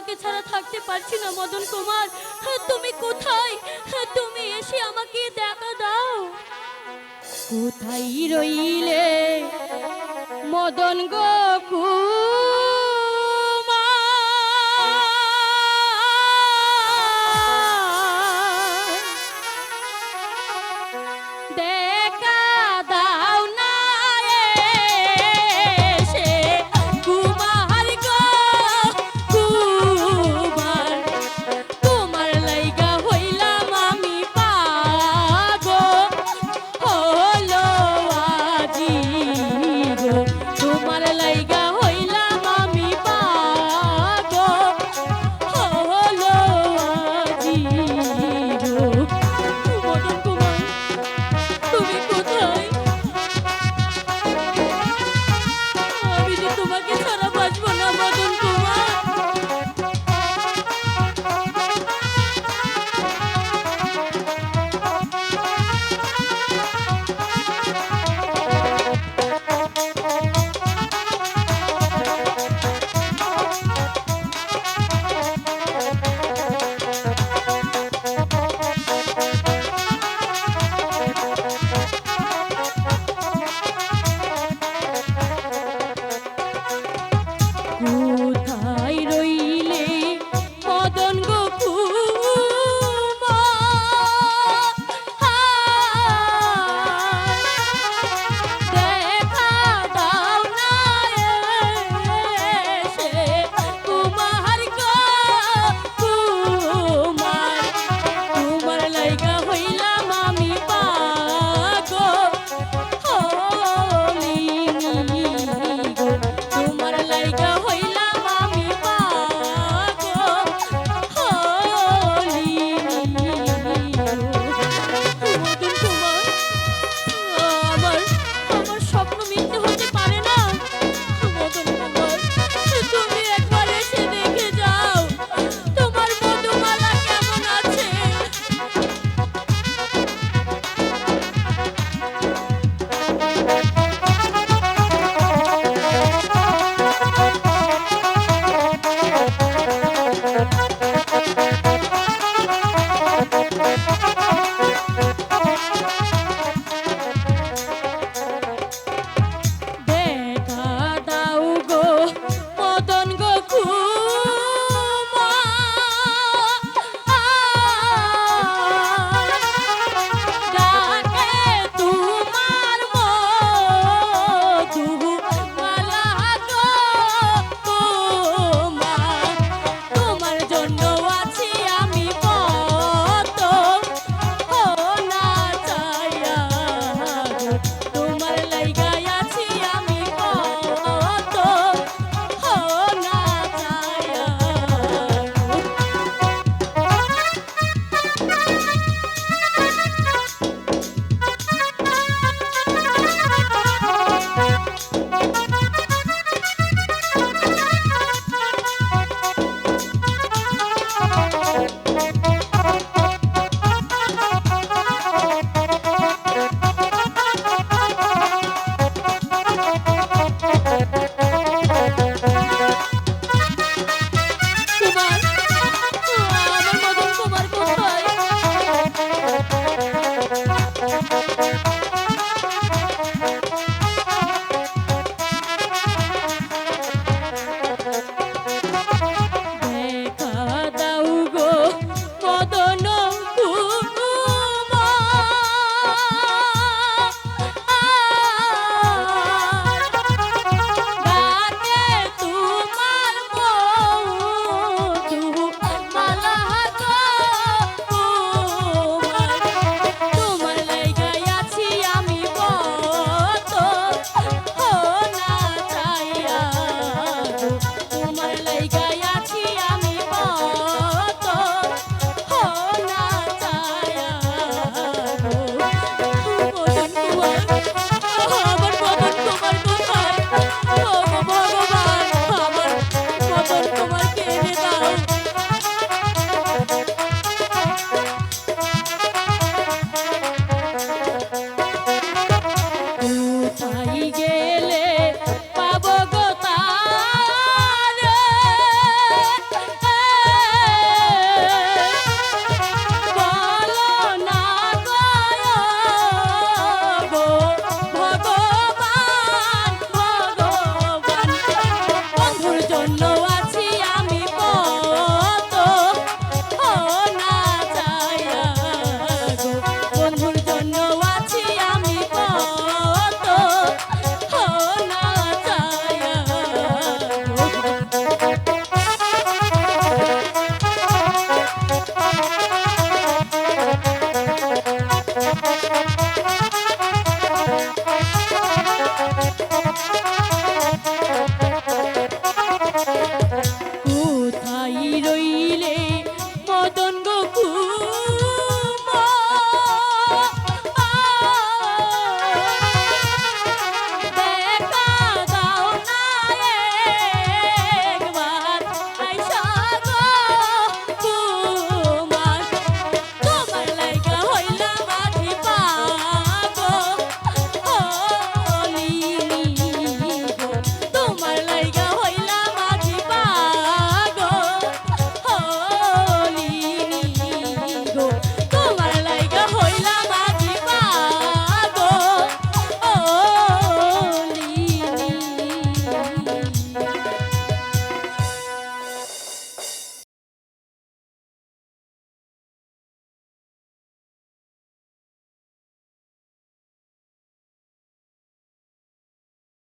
তোমাকে ছাড়া থাকতে পারছি না, মদন কুমার। হ্যাঁ, তুমি কোথায়? হ্যাঁ, তুমি এসে আমাকে দেখা দাও। কোথায় রইলে মদন গোকুল